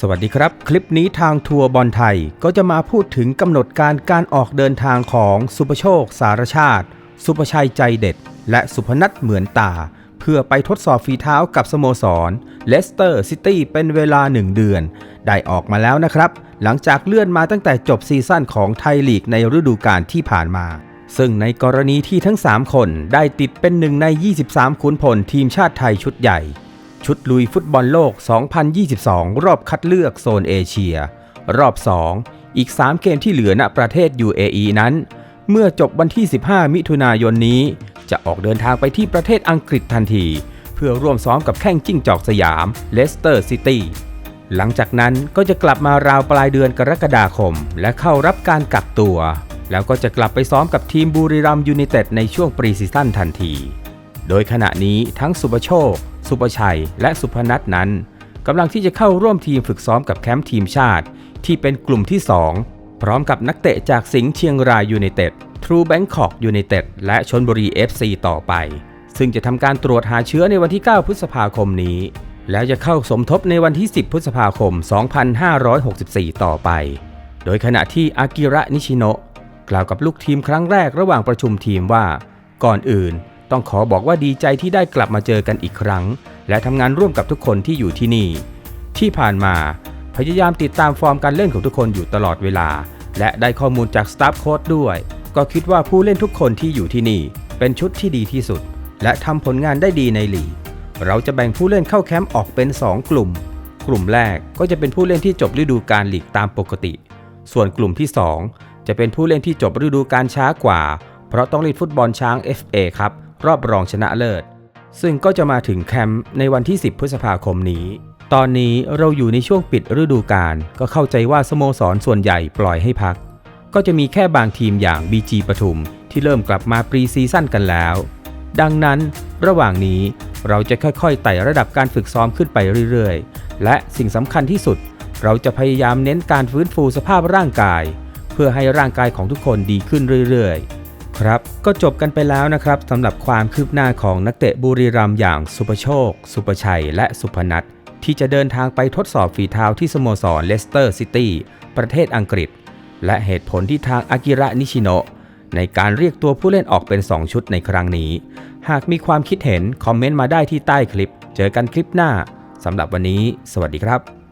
สวัสดีครับ คลิปนี้ทางทัวร์บอลไทยก็จะมาพูดถึงกำหนดการการออกเดินทางของสุปโชค สารชาติ สุปชัยใจเด็ด และสุพนัทเหมือนตา เพื่อไปทดสอบฝีเท้ากับสโมสรเลสเตอร์ซิตี้เป็นเวลา 1 เดือน ได้ออกมาแล้วนะครับ หลังจากเลื่อนมาตั้งแต่จบซีซั่นของไทยลีกในฤดูกาลที่ผ่านมา ซึ่งในกรณีที่ทั้ง 3 คนได้ติดเป็นหนึ่งใน 23 ขุนพลทีมชาติไทยชุดใหญ่ ชุดลุยฟุตบอลโลก 2022 รอบคัดเลือกโซนเอเชีย รอบ 2 อีก 3 เกมที่เหลือณประเทศ UAE นั้น เมื่อจบวันที่ 15 มิถุนายนนี้ จะออกเดินทางไปที่ประเทศอังกฤษทันที เพื่อร่วมซ้อมกับแข้งจิ้งจอกสยามเลสเตอร์ซิตี้หลังจากนั้นก็จะกลับมาราวปลายเดือนกรกฎาคม และเข้ารับการกักตัว แล้วก็จะกลับไปซ้อมกับทีมบุรีรัมยูไนเต็ดในช่วงปรีซีซั่นทันที โดยขณะนี้ทั้งสุปโชค สุปชัย และสุพนัทนั้นกำลังที่จะเข้าร่วมทีมฝึกซ้อมกับแคมป์ทีมชาติ ที่เป็นกลุ่มที่ 2 พร้อมกับนักเตะจากสิงห์เชียงรายยูไนเต็ดทรูแบงคอกยูไนเต็ดและชนบุรี FC ต่อไป ซึ่งจะทำการตรวจหาเชื้อในวันที่ 9 พฤษภาคมนี้ แล้วจะเข้าสมทบในวันที่ 10 พฤษภาคม 2564 ต่อไป โดยขณะที่อากิระนิชิโนะกล่าวกับลูกทีมครั้งแรกระหว่างประชุมทีมว่า ก่อนอื่น ต้องขอบอกว่าดีใจที่ได้กลับมาเจอกันอีกครั้ง และทำงานร่วมกับทุกคนที่อยู่ที่นี่ ที่ผ่านมาพยายามติดตามฟอร์มการเล่นของทุกคนอยู่ตลอดเวลา และได้ข้อมูลจากสตาฟโค้ดด้วย ก็คิดว่าผู้เล่นทุกคนที่อยู่ที่นี่ เป็นชุดที่ดีที่สุด และทำผลงานได้ดีในลีกเราจะแบ่งผู้เล่นเข้าแคมป์ออกเป็น 2 กลุ่ม กลุ่มแรกก็จะเป็นผู้เล่นที่จบฤดูกาลลีกตามปกติ ส่วนกลุ่มที่ 2 จะเป็นผู้เล่นที่จบฤดูกาลช้ากว่า เพราะต้องเล่นฟุตบอลช้าง FA ครับ รอบรองชนะเลิศ ซึ่งก็จะมาถึงแคมป์ในวันที่ 10 พฤษภาคมนี้ ตอนนี้เราอยู่ในช่วงปิดฤดูกาลก็เข้าใจว่าสโมสรส่วนใหญ่ปล่อยให้พัก ก็จะมีแค่บางทีมอย่าง BG ปทุม ที่เริ่มกลับมาปรีซีซั่นกันแล้ว ดังนั้นระหว่างนี้เราจะค่อยๆไต่ระดับการฝึกซ้อมขึ้นไปเรื่อยๆ และสิ่งสำคัญที่สุด เราจะพยายามเน้นการฟื้นฟูสภาพร่างกาย เพื่อให้ร่างกายของทุกคนดีขึ้นเรื่อยๆ ครับก็จบกันไปแล้วนะครับสำหรับความคืบหน้าของนักเตะบุรีรัมย์อย่างสุปโชค สุปชัย และสุพนัทที่จะเดินทางไปทดสอบฝีเท้าที่สโมสรเลสเตอร์ซิตี้ประเทศอังกฤษ และเหตุผลที่ทางอากิระนิชิโนะในการเรียกตัวผู้เล่นออกเป็น 2 ชุดในครั้งนี้ หากมีความคิดเห็น คอมเมนต์มาได้ที่ใต้คลิป เจอกันคลิปหน้าสำหรับวันนี้ สวัสดีครับ